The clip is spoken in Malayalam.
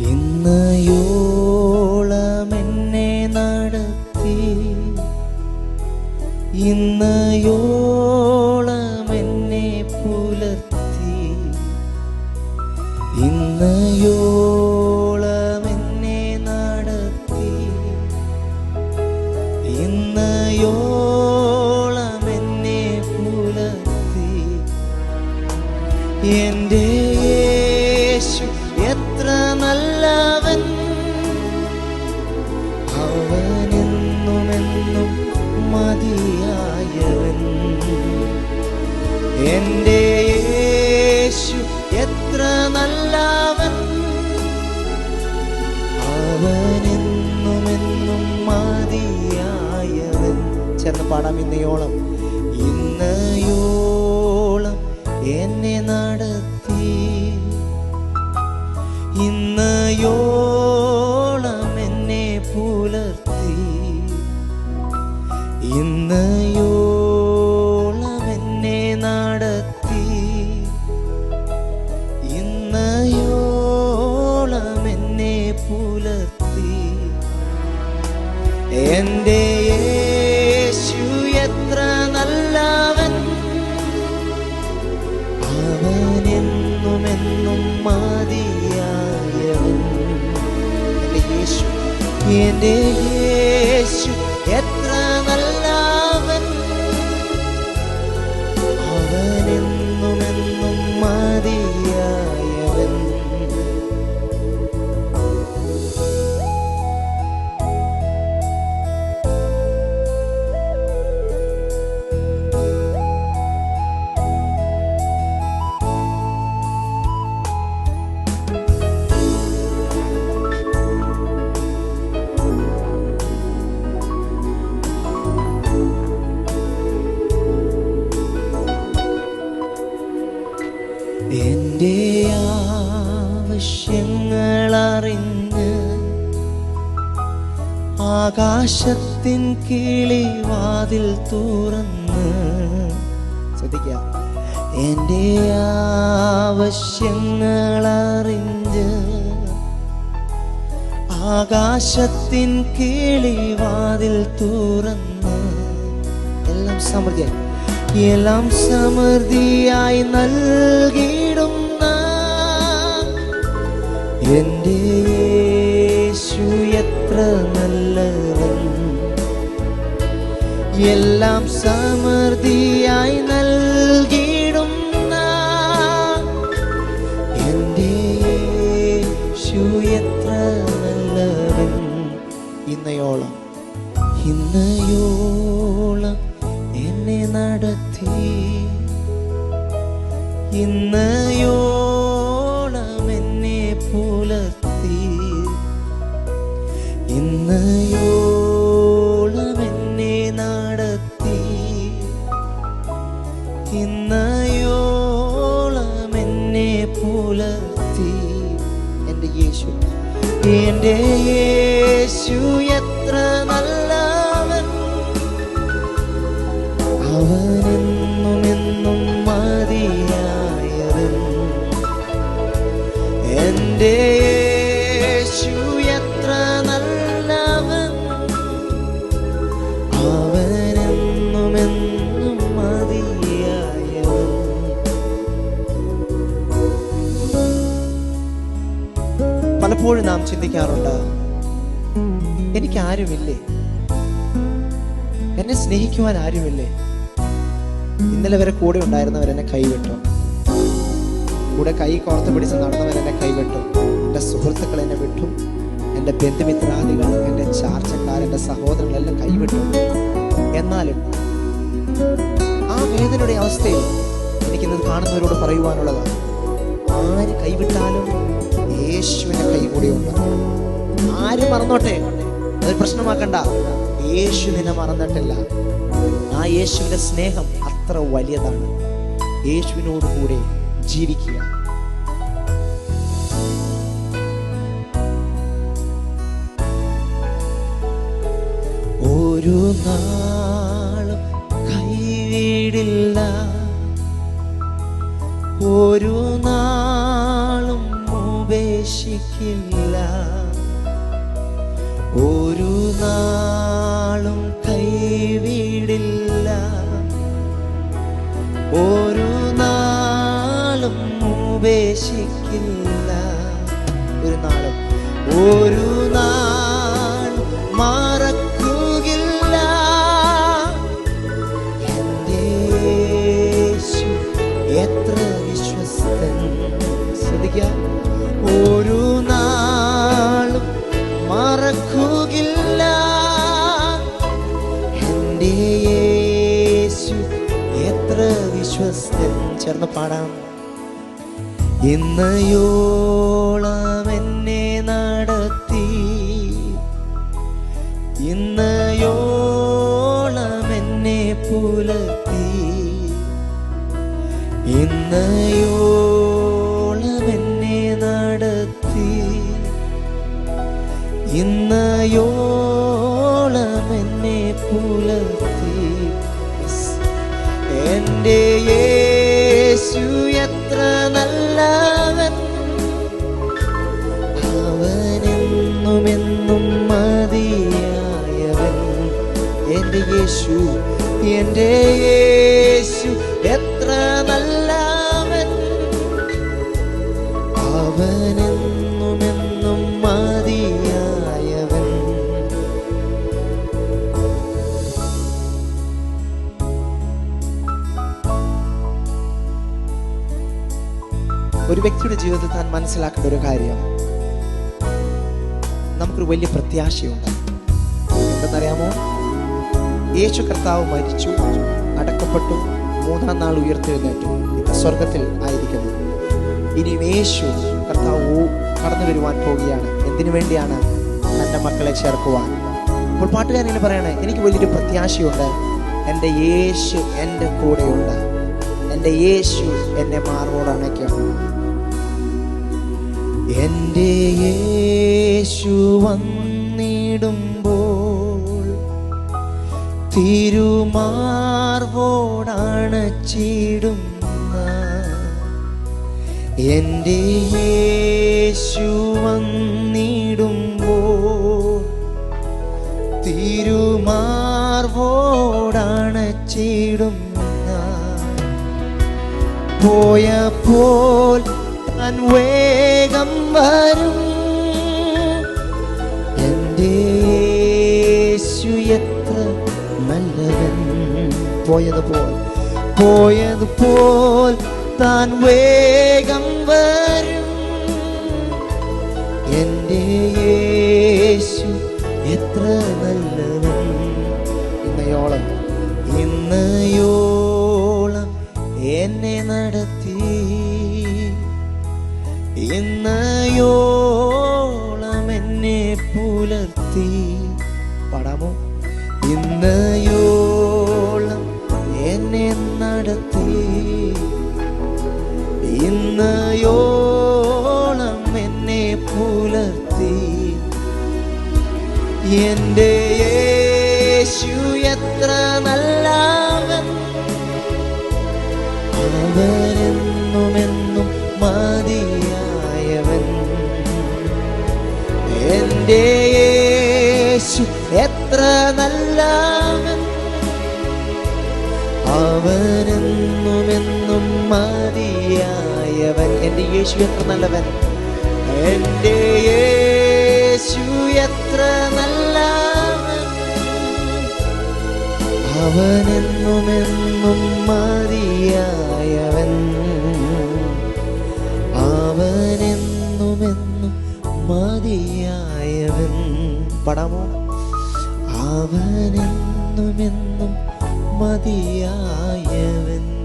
ഇന്നയോളം എന്നെ നടത്തി. ഇന്നയോളം എന്റെ യേശു എത്ര നല്ലവൻ. അവനെന്നുമെന്നും മതിയായവൻ. ചേർന്ന് പാടാം ഇന്നയോളം. ഇന്നയോളം എന്നെ നടത്തി. ഇന്നയോളം എന്റെ യേശു എത്ര നല്ലവൻ. അവനെന്നുമെന്നും മതിയായവൻ. എന്റെ യേശു എന്റെ എന്റെ ആവശ്യങ്ങൾ അറിഞ്ഞ് ആകാശത്തിൻ കിളി വാതിൽ തുറന്ന് ശ്രദ്ധിക്കുക. എന്റെ ആവശ്യങ്ങൾ അറിഞ്ഞ് ആകാശത്തിൻ കിളി വാതിൽ തുറന്ന് എല്ലാം സമൃദ്ധിയായി. എല്ലാം സമൃദ്ധിയായി നൽകിയിടുന്ന എന്റെ യേശു എത്ര നല്ലവൻ. എല്ലാം സമൃദ്ധിയായി നൽകിയിടുന്ന എന്റെ യേശു എത്ര നല്ലവൻ. ഇന്നയോളം ഇന്നയോളം. എന്നെ പുലർത്തി. നടത്തി. പുലർത്തി. എന്റെ യേശു എന്റെ യേശു എത്ര നല്ലവൻ ചിന്തിക്കാറുണ്ട്? എനിക്ക് ആരുമില്ലേ എന്നെ സ്നേഹിക്കുവാൻ ആരുമില്ലേ? ഇന്നലെ വരെ കൂടെ ഉണ്ടായിരുന്നവർ എന്നെ കൈവിട്ടു. കൂടെ കൈ കോർത്ത് പിടിച്ച് നടന്നവർ എന്നെ കൈവിട്ടു. എന്റെ സുഹൃത്തുക്കൾ എന്നെ വിട്ടു. എന്റെ ബന്ധുമിത്രാദികൾ എന്റെ ചാർച്ചക്കാർ എന്റെ സഹോദരങ്ങളെല്ലാം കൈവിട്ടു. എന്നാലും ആ വേദനയുടെ അവസ്ഥയിൽ എനിക്കിന്നത് കാണുന്നവരോട് പറയുവാനുള്ളതാണ് ആര് കൈവിട്ടാലും യേശുവിന്റെ കൈ കൂടി ഉണ്ട് ആര് മറന്നോട്ടെ? അതൊരു പ്രശ്നമാക്കണ്ട. യേശു നിന്നെ മറന്നിട്ടില്ല. ആ യേശുവിന്റെ സ്നേഹം അത്ര വലിയതാണ്. യേശുവിനോടുകൂടെ ജീവിക്കുക. ഒരു നാളും ഉപേക്ഷിക്കില്ല ഒരു നാളും കൈവിടില്ല ഒരു നാളും ഉപേക്ഷിക്കില്ല വിശ്വസ്തൻ ചേർന്ന് പാടാം. ഇന്നയോളം എന്നെ നടത്തി. ഇന്നയോളം എന്നും മതിയായവൻ എന്റെ യേശു എന്റെ യേശു എത്ര നല്ലവൻ. അവനെന്നും എന്നും മതിയായവൻ. ഒരു വ്യക്തിയുടെ ജീവിതത്തിൽ താൻ മനസ്സിലാക്കേണ്ട ഒരു കാര്യം. നമുക്കൊരു വലിയ പ്രത്യാശയുണ്ട്. എന്തെന്നറിയാമോ? യേശു കർത്താവ് മരിച്ചു അടക്കപ്പെട്ടു മൂന്നാം നാൾ ഉയർത്തെഴുന്നേറ്റു. ഇന്ന് സ്വർഗത്തിൽ ആയിരിക്കുന്നു. ഇനി യേശു കർത്താവ് കടന്നു വരുവാൻ പോവുകയാണ്. എന്തിനു വേണ്ടിയാണ് തന്റെ മക്കളെ ചേർക്കുവാൻ? അപ്പോൾ പാട്ടുകാരനെ പറയണേ എനിക്ക് വലിയൊരു പ്രത്യാശയുണ്ട്. എന്റെ യേശു എന്റെ കൂടെയുണ്ട്. എന്റെ യേശു എന്നെ മാർവോട് എന്റെ വന്നിടുമ്പോൾ തിരുമാർവോടാണ് ചീടുന്ന എന്റെ യേശു വന്നിടുമ്പോൾ ചീടും പോയപ്പോൾ താൻ വേഗം വരും. പോയതുപോൽ പോയതുപോൽ താൻ വേഗം വരും. എന്റെ യേശു എത്ര നല്ലവൻ. ഇന്നയോളം ഇന്നയോളം എന്നെ നടത്തി. ഇന്നയോളം എന്നെ പുലർത്തി. പടമോ? ഇന്നയോളം എന്നെ നടത്തി. ഇന്ന് യോളം എന്നെ പുലർത്തി. എന്റെ യേശു എത്ര നല്ലവൻ. അവനെന്നുമെന്നും മതിയായവൻ. എന്റെ യേശു എത്ര നല്ലവൻ. അവനെന്നുമെന്നും മതിയായവൻ. എന്റെ യേശു എത്ര നല്ലവൻ? എന്റെ യേശു എത്ര നല്ലവൻ? അവനെന്നുമെന്നും മതിയായവൻ. അവനെന്നുമെന്നും മതിയായവൻ. പടമോ? അവനെന്നുമെന്നും മതിയായവൻ.